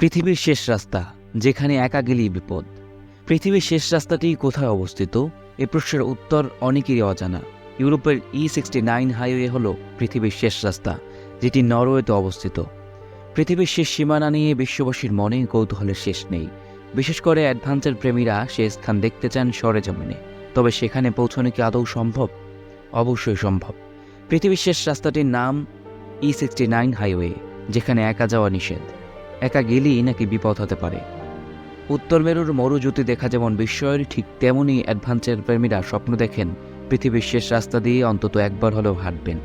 পৃথিবীর শেষ রাস্তা, যেখানে একা গেলেই বিপদ। পৃথিবীর শেষ রাস্তাটি কোথায় অবস্থিত? এ প্রশ্নের উত্তর অনেকেরই অজানা। ইউরোপের ই সিক্সটি নাইন হাইওয়ে হল পৃথিবীর শেষ রাস্তা, যেটি নরওয়েতে অবস্থিত। পৃথিবীর শেষ সীমানা নিয়ে বিশ্ববাসীর মনে কৌতূহলের শেষ নেই। বিশেষ করে অ্যাডভেঞ্চার প্রেমীরা সে স্থান দেখতে চান সরেজমিনে। তবে সেখানে পৌঁছানো কি আদৌ সম্ভব? অবশ্যই সম্ভব। পৃথিবীর শেষ রাস্তাটির নাম ই সিক্সটি নাইন হাইওয়ে, যেখানে একা যাওয়া নিষেধ। একা গেলেই নাকি বিপদ হতে পারে। উত্তর মেরুর মরুজ্যোতি দেখা যেমন বিস্ময়ের, ঠিক তেমনই অ্যাডভেঞ্চার প্রেমীরা স্বপ্ন দেখেন, পৃথিবীর শেষ রাস্তা দিয়ে অন্তত একবার হলেও হাঁটবেন।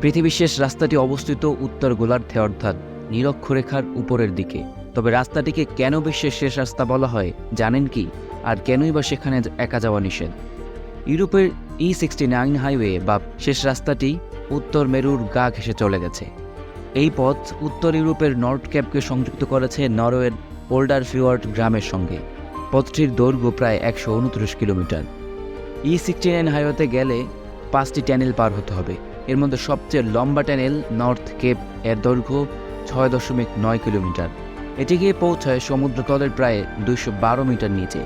পৃথিবীর শেষ রাস্তাটি অবস্থিত উত্তর গোলার্ধে, অর্থাৎ নিরক্ষরেখার উপরের দিকে। তবে রাস্তাটিকে কেন বিশ্বের শেষ রাস্তা বলা হয়, জানেন কি? আর কেনই বা সেখানে একা যাওয়া নিষেধ? ইউরোপের ই সিক্সটি নাইন হাইওয়ে বা শেষ রাস্তাটি উত্তর মেরুর গা ঘেঁষে চলে গেছে। এই পথ উত্তর ইউরোপের নর্থ ক্যাপকে সংযুক্ত করেছে নরওয়ের ওল্ডার ফিওয়ার্ড গ্রামের সঙ্গে। পথটির দৈর্ঘ্য প্রায় একশো উনত্রিশ কিলোমিটার। ই সিক্সটি নাইন হাইওয়েতে গেলে পাঁচটি ট্যানেল পার হতে হবে। এর মধ্যে সবচেয়ে লম্বা ট্যানেল নর্থ কেপ এর দৈর্ঘ্য ছয় দশমিক নয় কিলোমিটার। এটি গিয়ে পৌঁছায় সমুদ্রতলের প্রায় দুইশো বারো মিটার নিচে।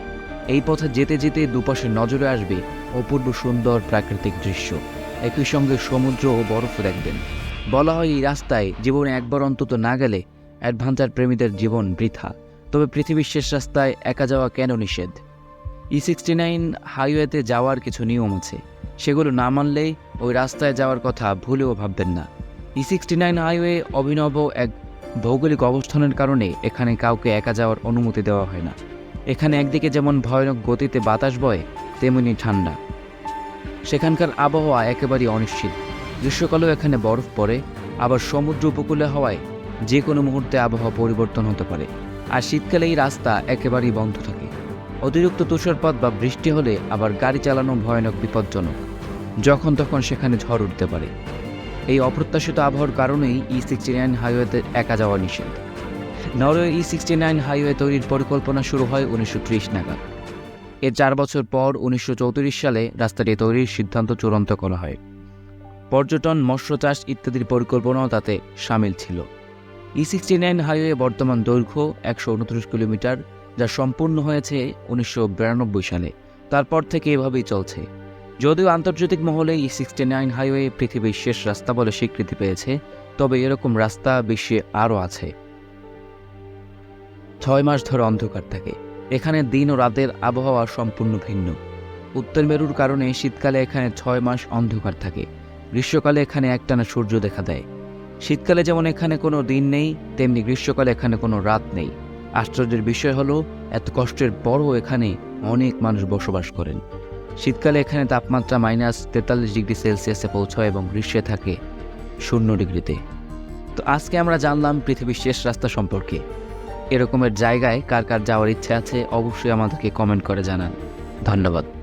এই পথে যেতে যেতে দুপাশে নজরে আসবে অপূর্ব সুন্দর প্রাকৃতিক দৃশ্য। একই সঙ্গে সমুদ্র ও বরফ দেখবেন। বলা হয় এই রাস্তায় জীবনে একবার অন্তত না গেলে অ্যাডভেঞ্চার প্রেমীদের জীবন বৃথা। তবে পৃথিবীর শেষ রাস্তায় একা যাওয়া কেন নিষেধ? ই সিক্সটি নাইন হাইওয়েতে যাওয়ার কিছু নিয়ম আছে। সেগুলো না মানলেই ওই রাস্তায় যাওয়ার কথা ভুলেও ভাববেন না। ই সিক্সটি নাইন হাইওয়ে অভিনব এক ভৌগোলিক অবস্থানের কারণে এখানে কাউকে একা যাওয়ার অনুমতি দেওয়া হয় না। এখানে একদিকে যেমন ভয়ানক গতিতে বাতাস বয়, তেমনি ঠান্ডা। সেখানকার আবহাওয়া একেবারেই অনিশ্চিত। গ্রীষ্মকালেও এখানে বরফ পড়ে, আবার সমুদ্র উপকূলে হওয়ায় যে কোনো মুহূর্তে আবহাওয়া পরিবর্তন হতে পারে। আর শীতকালে এই রাস্তা একেবারেই বন্ধ থাকে। অতিরিক্ত তুষারপাত বা বৃষ্টি হলে আবার গাড়ি চালানো ভয়ানক, বিপজ্জনক। যখন তখন সেখানে ঝড় উঠতে পারে। এই অপ্রত্যাশিত আবহাওয়ার কারণেই ই সিক্সটি নাইন হাইওয়েতে একা যাওয়া নিষেধ। Norway E sixty nine highway তৈরির পরিকল্পনা শুরু হয় উনিশশো ত্রিশ নাগাদ। এর চার বছর পর উনিশশো চৌত্রিশ সালে রাস্তাটি তৈরির সিদ্ধান্ত চূড়ান্ত করা হয়। পর্যটন, মৎস্য চাষ ইত্যাদির পরিকল্পনাও তাতে সামিল ছিল। ই সিক্সটি নাইন হাইওয়ে বর্তমান দৈর্ঘ্য একশো উনত্রিশ কিলোমিটার, যা সম্পূর্ণ হয়েছে উনিশশো বিরানব্বই সালে। তারপর থেকে এভাবেই চলছে। যদিও আন্তর্জাতিক মহলে ই সিক্সটি নাইন হাইওয়ে পৃথিবীর শেষ রাস্তা বলে স্বীকৃতি পেয়েছে, তবে এরকম রাস্তা বিশ্বে আরও আছে। ছয় মাস ধরে অন্ধকার থাকে। এখানে দিন ও রাতের আবহাওয়া সম্পূর্ণ ভিন্ন। উত্তর মেরুর কারণে শীতকালে এখানে ছয় মাস অন্ধকার থাকে। গ্রীষ্মকালে এখানে একটানা সূর্য দেখা দেয়। শীতকালে যেমন এখানে কোনো দিন নেই, তেমনি গ্রীষ্মকালে এখানে কোনো রাত নেই। আশ্চর্যের বিষয় হলো, এত কষ্টের পরও এখানে অনেক মানুষ বসবাস করেন। শীতকালে এখানে তাপমাত্রা মাইনাস তেতাল্লিশ ডিগ্রি সেলসিয়াসে পৌঁছয় এবং গ্রীষ্মে থাকে শূন্য ডিগ্রিতে। তো আজকে আমরা জানলাম পৃথিবীর শেষ রাস্তা সম্পর্কে। এরকমের জায়গায় কার কার যাওয়ার ইচ্ছে আছে, অবশ্যই আমাদেরকে কমেন্ট করে জানান। ধন্যবাদ।